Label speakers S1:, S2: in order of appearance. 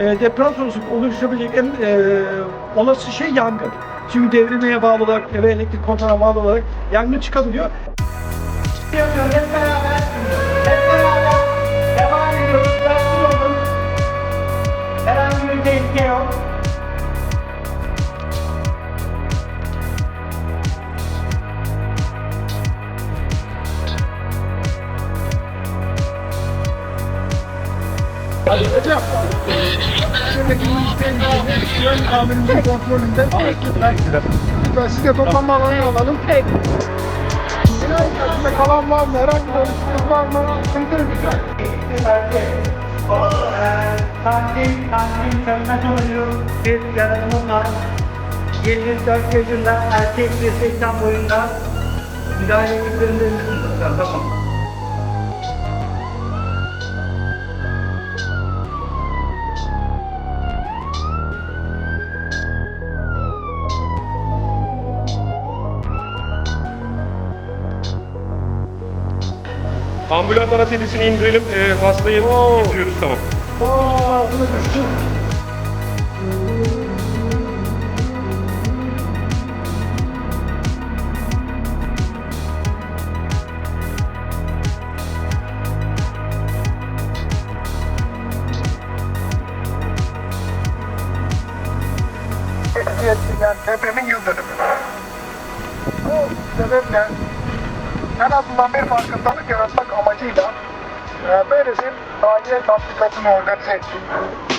S1: e, deprem sonrası oluşabilecek en e, olası şey yangın. Çünkü devrilmeye bağlı olarak ve elektrik kontrolüne bağlı olarak yangın çıkabiliyor. Hep. Hadi hocam. Şuradaki yön amirimizin kontrolünde. Lütfen siz de toplanma alanı alalım. Peki. Binanın kalan var mı? Herhangi bir oluşumuz var mı? Sıkıntı yok.
S2: Tatil, tatil sönmez oluyor. Bir yaratımım var. 24 yaşında erkek bir 80 boyunda müdahale ettiklerinde tamam.
S3: Ambulans ana telisini indirelim. Ee, hastayı getiriyoruz tamam.
S1: Aa, ağzına düştü.
S4: Etkileyen depremin yıl dönümü. Bu sebeple en azından bir farkındalık yaratmak amacıyla e, böylesi aile tatbikatını organize ettik.